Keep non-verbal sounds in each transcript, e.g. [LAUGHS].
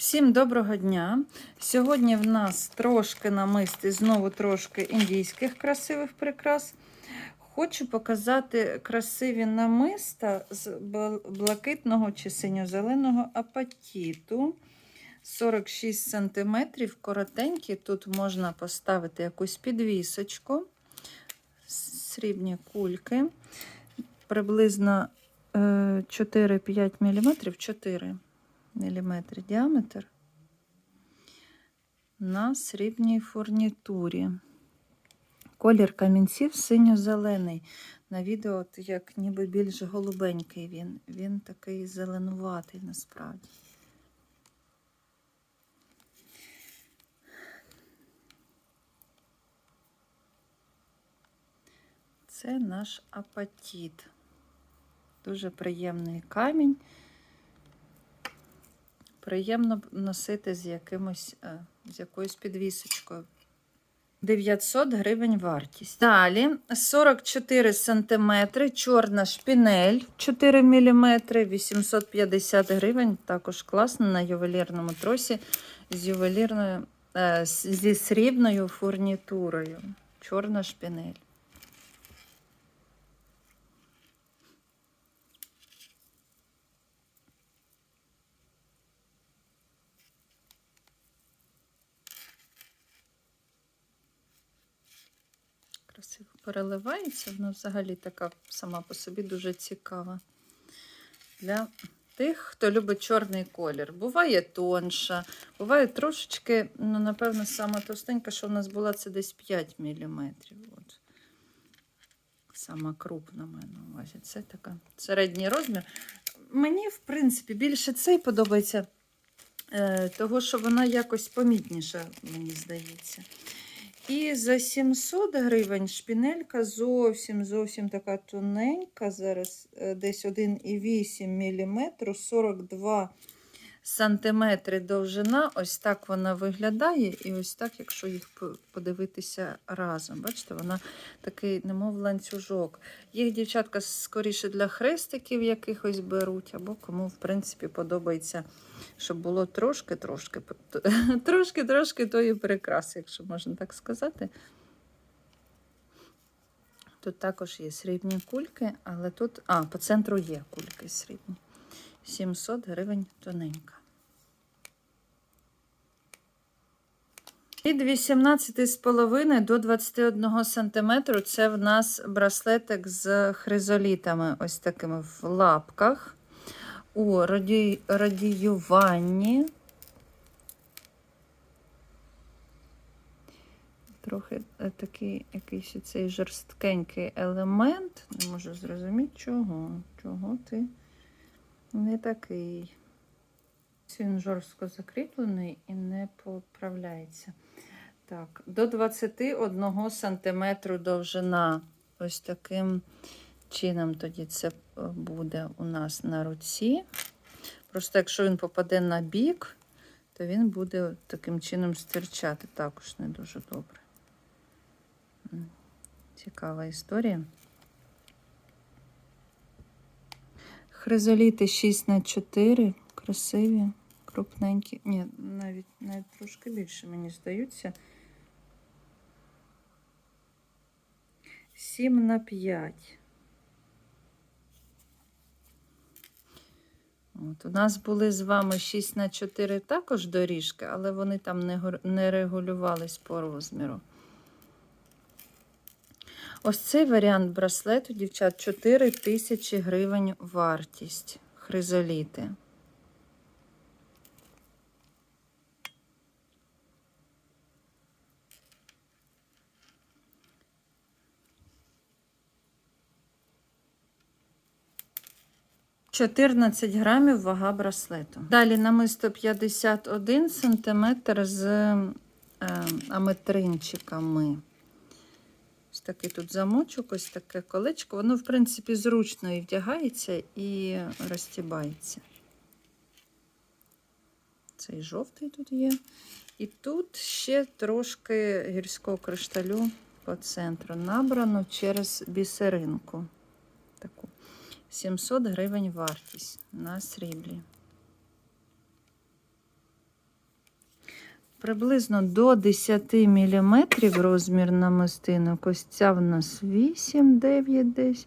Всім доброго дня! Сьогодні в нас трошки намист і знову трошки індійських красивих прикрас. Хочу показати красиві намиста з блакитного чи синьо-зеленого апатіту. 46 см, коротенькі. Тут можна поставити якусь підвісочку, срібні кульки, приблизно е, 4-5 мм, 4 мм діаметр на срібній фурнітурі. Колір камінців синьо-зелений. На відео як ніби більш голубенький він. Він такий зеленуватий насправді. Це наш апатіт. Дуже приємний камінь. Приємно носити з якимось, е, з якоюсь підвісочкою. 900 гривень вартість. Далі 44 см, чорна шпінель 4 мм, 850 гривень. Також класно на ювелірному тросі з ювелірною, е, зі срібною фурнітурою. Чорна шпінель. красиво переливається. Вона взагалі така сама по собі дуже цікава. Для тих, хто любить чорний колір. Буває тонша, буває трошечки, ну, напевно, сама товстенька, що в нас була, це десь 5 мм. От. Сама крупна маю на увазі. Це така середній розмір. Мені, в принципі, більше цей подобається, е, того, що вона якось помітніша, мені здається. І за 700 гривень шпінелька зовсім зовсім така тоненька. Зараз е, десь 1,8 мм, 42 сантиметри довжина. Ось так вона виглядає. І ось так, якщо їх подивитися разом. Бачите, вона такий, немов ланцюжок. Їх дівчатка скоріше для хрестиків якихось беруть, або кому, в принципі, подобається, щоб було трошки-трошки трошки-трошки [LAUGHS] тої прикраси, якщо можна так сказати. Тут також є срібні кульки, але тут, а, по центру є кульки срібні. 700 гривень тоненька. Від 18,5 до 21 см це в нас браслетик з хризолітами, ось такими в лапках. У раді... радіюванні. Трохи е, такий якийсь цей жорсткенький елемент. Не можу зрозуміти, чого. Чого ти не такий. Він жорстко закріплений і не поправляється. Так, до 21 см довжина. Ось таким чином тоді це е, буде у нас на руці. Просто якщо він попаде на бік, то він буде таким чином стирчати. Також не дуже добре. Цікава історія. Хризоліти 6 на 4 красиві, крупненькі. Ні, навіть, навіть трошки більше, мені здаються. 7 на 5. От, у нас були з вами 6 на 4 також доріжки, але вони там не, не регулювались по розміру. Ось цей варіант браслету, дівчат, 4 тисячі гривень вартість. Хризоліти. Чотирнадцять грамів вага браслету. Далі намисто 51 сантиметр з е, аметринчиками. Ось такий тут замочок, ось таке колечко. Воно, в принципі, зручно і вдягається, і розтібається. Цей жовтий тут є. І тут ще трошки гірського кришталю по центру. Набрано через бісеринку. Таку. 700 гривень вартість на сріблі. Приблизно до 10 мм розмір намистинок. Ось ця в нас 8-9 десь.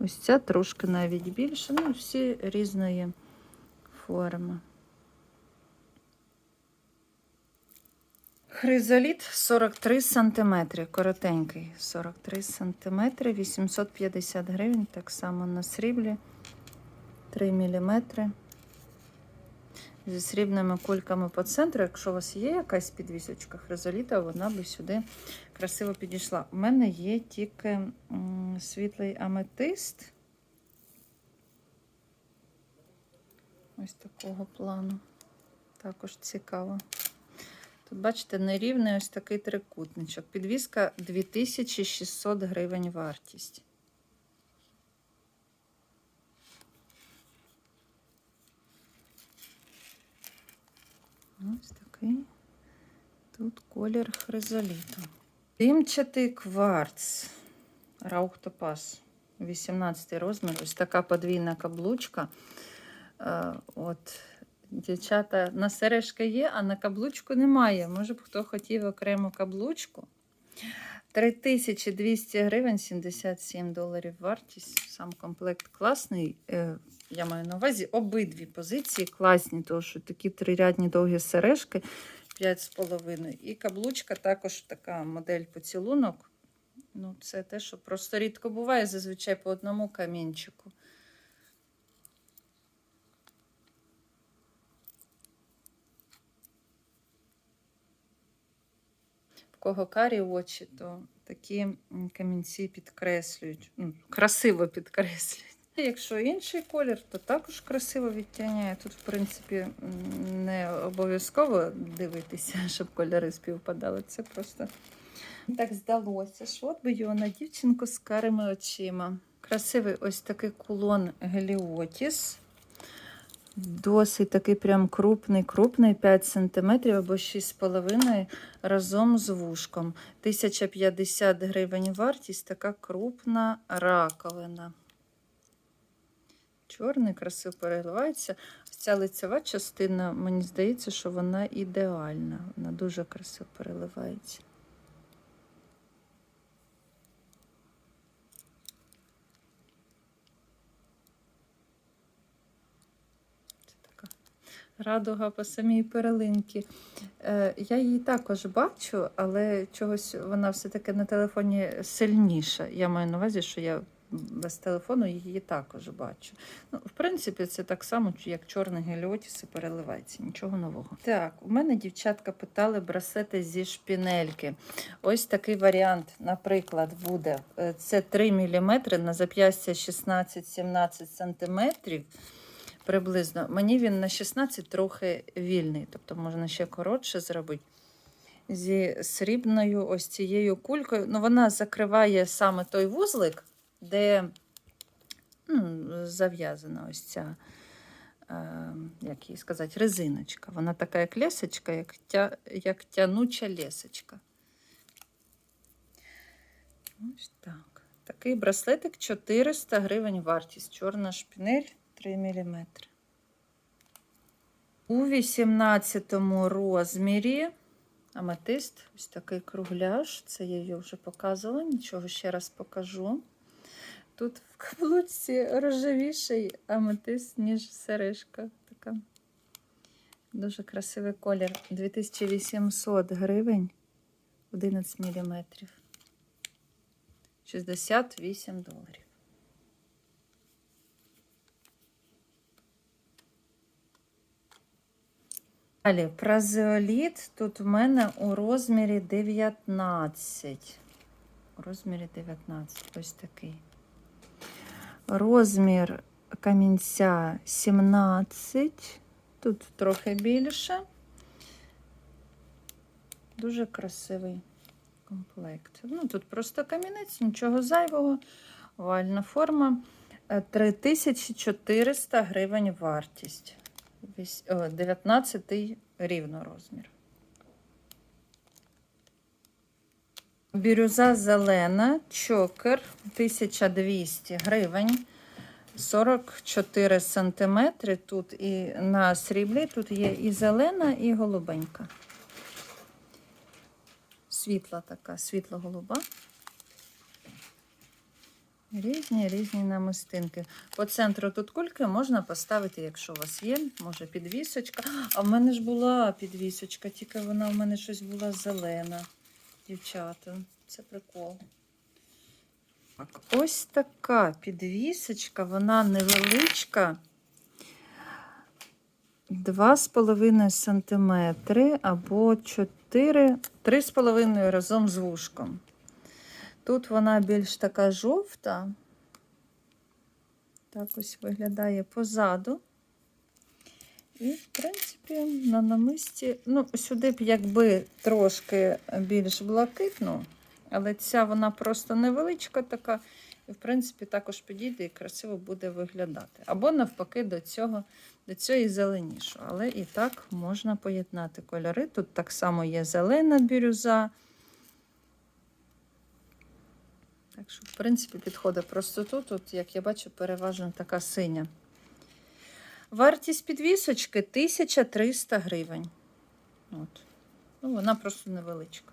Ось ця трошки навіть більше. Ну, всі різної форми. Хризоліт 43 см, коротенький. 43 см, 850 гривень, так само на сріблі. 3 мм. Зі срібними кульками по центру. Якщо у вас є якась підвісочка хризоліта, вона би сюди красиво підійшла. У мене є тільки світлий аметист. Ось такого плану. Також цікаво. Тут, бачите, нерівний ось такий трикутничок. Підвіска 2600 гривень вартість. Ось такий тут колір хризоліту. Димчатий кварц. Раух Топаз. 18 розмір. Ось така подвійна каблучка. Е, От, дівчата, на сережки є, а на каблучку немає. Може б хто хотів окрему каблучку. 3200 гривень, 77 доларів вартість. Сам комплект класний. Е, Я маю на увазі обидві позиції класні, тому що такі трирядні довгі сережки 5,5. І каблучка також така модель поцілунок. Ну, це те, що просто рідко буває, зазвичай по одному камінчику. Кого карі очі, то такі камінці підкреслюють, ну, красиво підкреслюють. [LAUGHS] Якщо інший колір, то також красиво відтягняє. Тут, в принципі, не обов'язково дивитися, [LAUGHS] щоб кольори співпадали. Це просто так здалося, що от би його на дівчинку з карими очима. Красивий ось такий кулон Геліотіс. Досить такий прям крупний, крупний, 5 см або 6,5 разом з вушком. 1050 гривень вартість, така крупна раковина. Чорний, красиво переливається. Ця лицева частина, мені здається, що вона ідеальна. Вона дуже красиво переливається. Радуга по самій перелинці. Е, я її також бачу, але чогось вона все-таки на телефоні сильніша. Я маю на увазі, що я без телефону її також бачу. Ну, в принципі, це так само, як чорний геліотіс і переливається, нічого нового. Так, у мене дівчатка питали браслети зі шпінельки. Ось такий варіант, наприклад, буде. Е, Це 3 мм на зап'ястя 16-17 см приблизно. Мені він на 16 трохи вільний, тобто можна ще коротше зробити. Зі срібною ось цією кулькою. Ну, вона закриває саме той вузлик, де ну, зав'язана ось ця, е, як їй сказати, резиночка. Вона така, як лесочка, як, тя, як тянуча лесочка. Ось так. Такий браслетик 400 гривень вартість. Чорна шпінель 3 мм. У 18 розмірі аметист, ось такий кругляш. Це я її вже показувала, нічого ще раз покажу. Тут в каблучці рожевіший аметист, ніж сережка. Така. Дуже красивий колір. 2800 гривень 11 мм. 68 доларів. Далі, празеоліт тут в мене у розмірі 19. У розмірі 19. Ось такий. Розмір камінця 17. Тут трохи більше. Дуже красивий комплект. Ну, тут просто камінець, нічого зайвого. Овальна форма. Е, 3400 гривень вартість. Вісь- о, 19 рівно розмір. Бірюза зелена, чокер 1200 гривень. 44 сантиметри. Тут і на сріблі, тут є і зелена, і голубенька. світла така, світло-голуба. Різні різні намистинки. По центру тут кульки можна поставити, якщо у вас є, може підвісочка. А в мене ж була підвісочка, тільки вона в мене щось була зелена. Дівчата, це прикол. Так, ось така підвісочка, вона невеличка. 2,5 см або 4, 3,5 разом з вушком. Тут вона більш така жовта. Так ось виглядає позаду. І, в принципі, на намисті, ну, сюди б якби трошки більш блакитну, але ця вона просто невеличка така, і, в принципі, також підійде і красиво буде виглядати. Або навпаки, до цього, до цієї зеленішого. Але і так можна поєднати кольори. Тут так само є зелена бірюза. Так що, в принципі, підходить просто тут, тут, як я бачу, переважно така синя. Вартість підвісочки 1300 гривень. От. Ну, вона просто невеличка.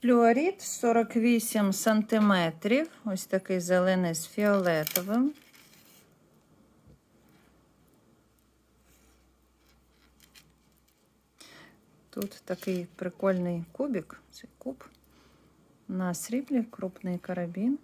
Флюорит 48 сантиметрів. Ось такий зелений з фіолетовим. Тут такий прикольний кубик, це куб на сріблі, крупний карабін.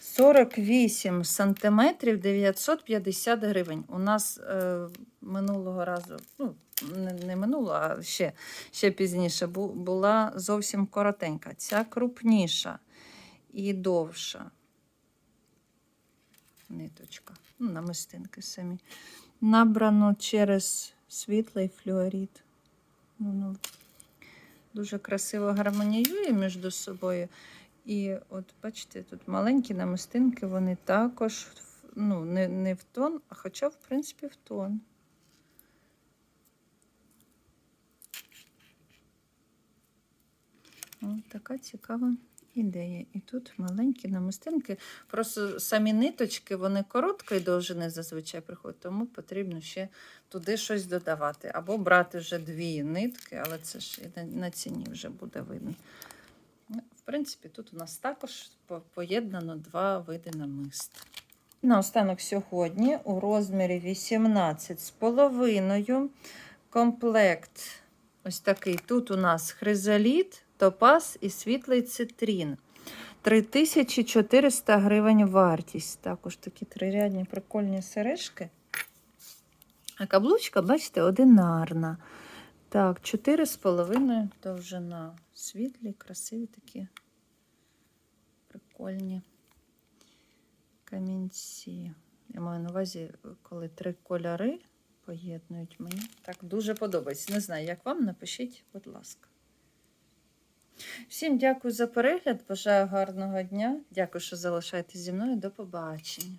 48 сантиметрів 950 гривень. У нас е, минулого разу, ну, не, не минулого, а ще, ще пізніше бу, була зовсім коротенька. Ця крупніша і довша. Ниточка, ну, намистинки самі. Набрано через світлий флюорит. Воно дуже красиво гармоніює між собою. І от бачите, тут маленькі намистинки, вони також ну, не, не в тон, а хоча, в принципі, в тон. Ось така цікава ідея. І тут маленькі намистинки. Просто самі ниточки, вони короткої довжини зазвичай приходять, тому потрібно ще туди щось додавати. Або брати вже дві нитки, але це ж на, ціні вже буде видно. Ну, В принципі, тут у нас також поєднано два види намист. Наостанок сьогодні у розмірі 18 з комплект ось такий. Тут у нас хризоліт, топаз і світлий цитрін. 3400 гривень вартість. Також такі трирядні прикольні сережки. А каблучка, бачите, одинарна. Так, 4,5 довжина. Світлі, красиві такі прикольні камінці. Я маю на увазі, коли три кольори поєднують мені. Так дуже подобається. Не знаю, як вам, напишіть, будь ласка. Всім дякую за перегляд. Бажаю гарного дня. Дякую, що залишаєтесь зі мною. До побачення.